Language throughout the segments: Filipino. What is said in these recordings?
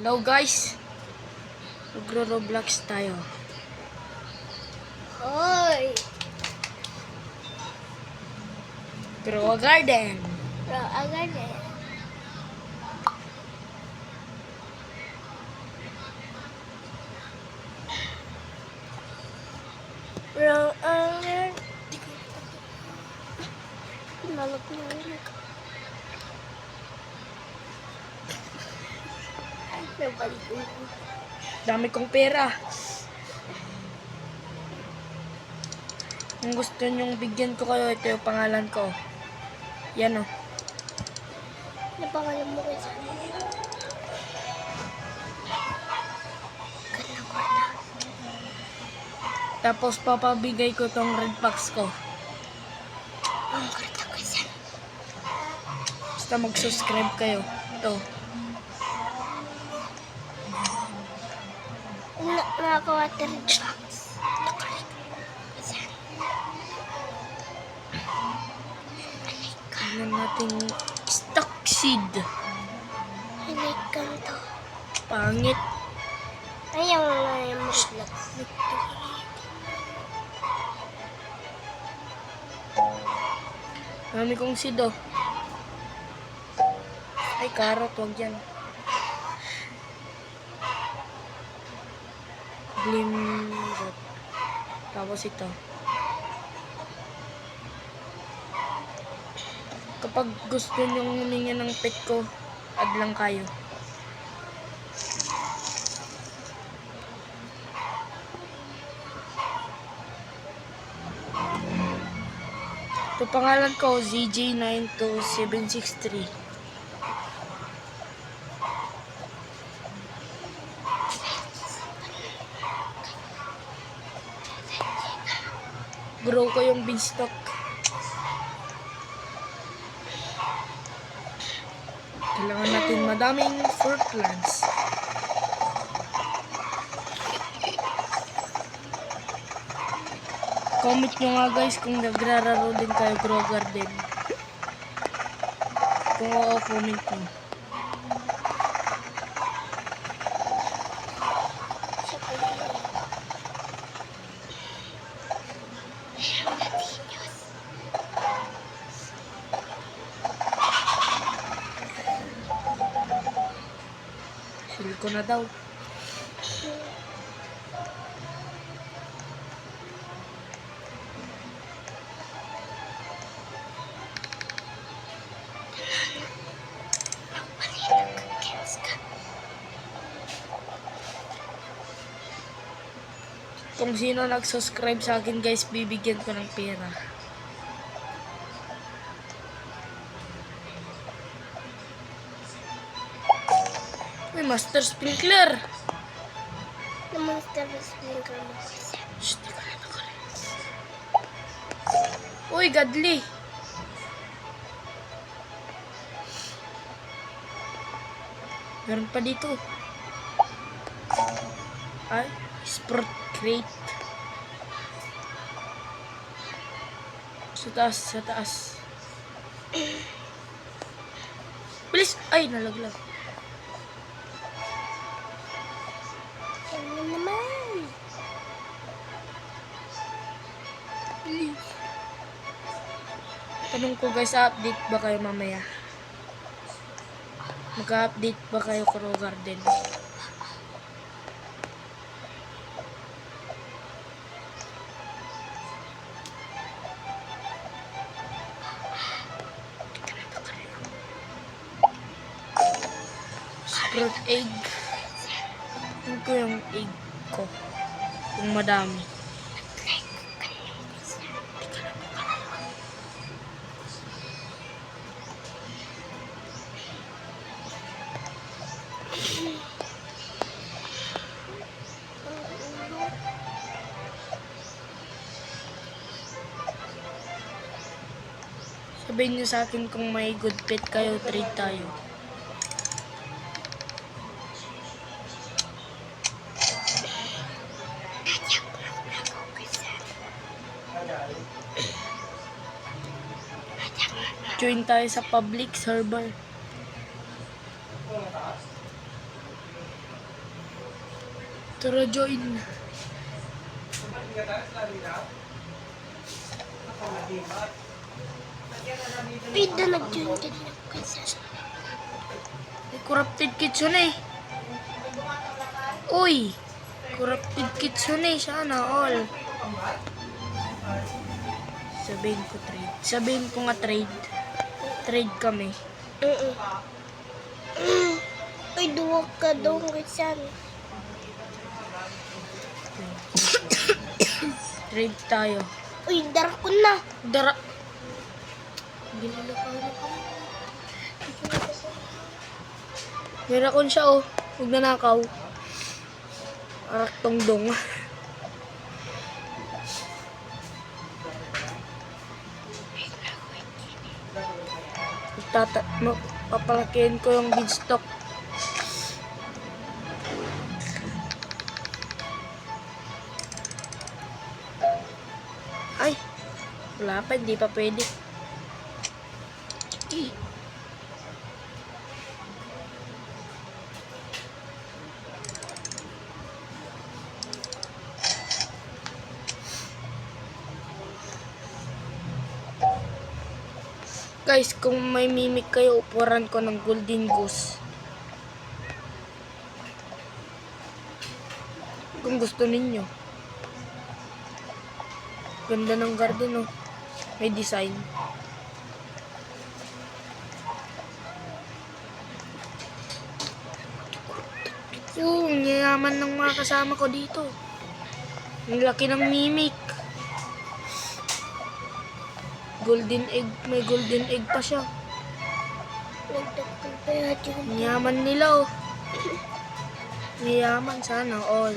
Hello guys. Magro-roblox tayo. Hoy! Grow a garden. Bro, agad eh. Bro, agad. Nalog na yun. Nabalik ko yun. Dami kong pera. Kung gusto nyong bigyan ko kayo, ito yung pangalan ko. Yan o. Napangalan mo ko sa Ganda ko na. Tapos papabigay ko tong red box ko. Ang ganda ko sa Basta mag-subscribe kayo. Ito. Na, nakaka-water box. Tignan natin stock seed. Hinikan to. Pangit. Ayaw na yung muslak. Dami kong seed oh. Ay, carrot. Huwag yan. Glimrot. Tapos ito. Kapag gusto nyong humingi ng pet ko, add lang kayo. Ito pangalan ko, ZJ92763. Grow ko yung beanstalk. Kailangan natin madaming fruit plants. Comment nyo nga guys kung nagrararo din kayo grow garden. Kung oo, comment nyo. Ko na daw. Kung sino nag-subscribe sa akin guys, bibigyan ko ng pera. Master sprinkler. Na monster sprinkler ko. Shh, di ka na nakarin. Uy, gadli. Meron pa dito. Ay, sport crate. Sa taas, sa taas. Bilis! Ay, nalaglag. Tanong ko guys, update ba kayo mamaya? Mag-update ba kayo Crow Garden? Sprout egg. Ano ko yung egg ko? Yung madami. Sabihin niyo sa akin kung may good pet kayo, trade tayo. Join tayo sa public server. Tara, join. Pida nag-join ka din ako kasi. May corrupted yun eh. Uy! Corrupted yun eh. Sana all. Sabihin ko trade. Sabihin ko nga trade. Trade kami. Oo. Uy, duwag ka daw kasi. Trade tayo. Uy, dara ko na. Dara. Meron siya oh. Huwag nanakaw. Arak tongdong. Tata, no, papalakihin ko yung beanstalk. Ay, wala pa, hindi pa pwede. Eh. Guys, kung may mimik kayo, upuran ko ng golden goose. Kung gusto ninyo. Ganda ng garden, oh. May design. Oo, ang yayaman ng mga kasama ko dito. Ang laki ng mimik. Golden egg, may golden egg pa siya. Yaman nila, oh. Yayaman sana, all.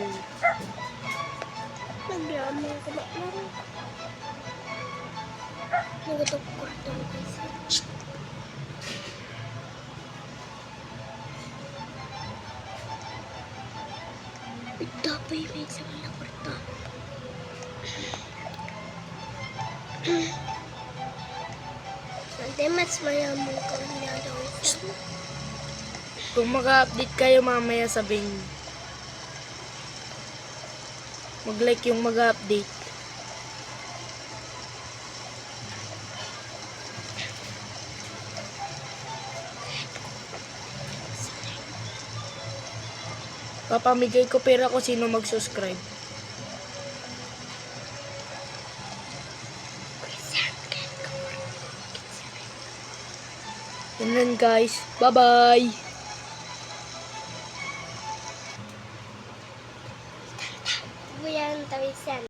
Naglaman ko ba lang? Nagatagpag daw kasi. Dapat may isang nakarta. Hindi, mas mayaman ka daw isa. Kung mag-update kayo mamaya sabihin mag-like yung mag-update. Papamigay ko pera ko sino mag-subscribe. Yan lang guys. Bye-bye!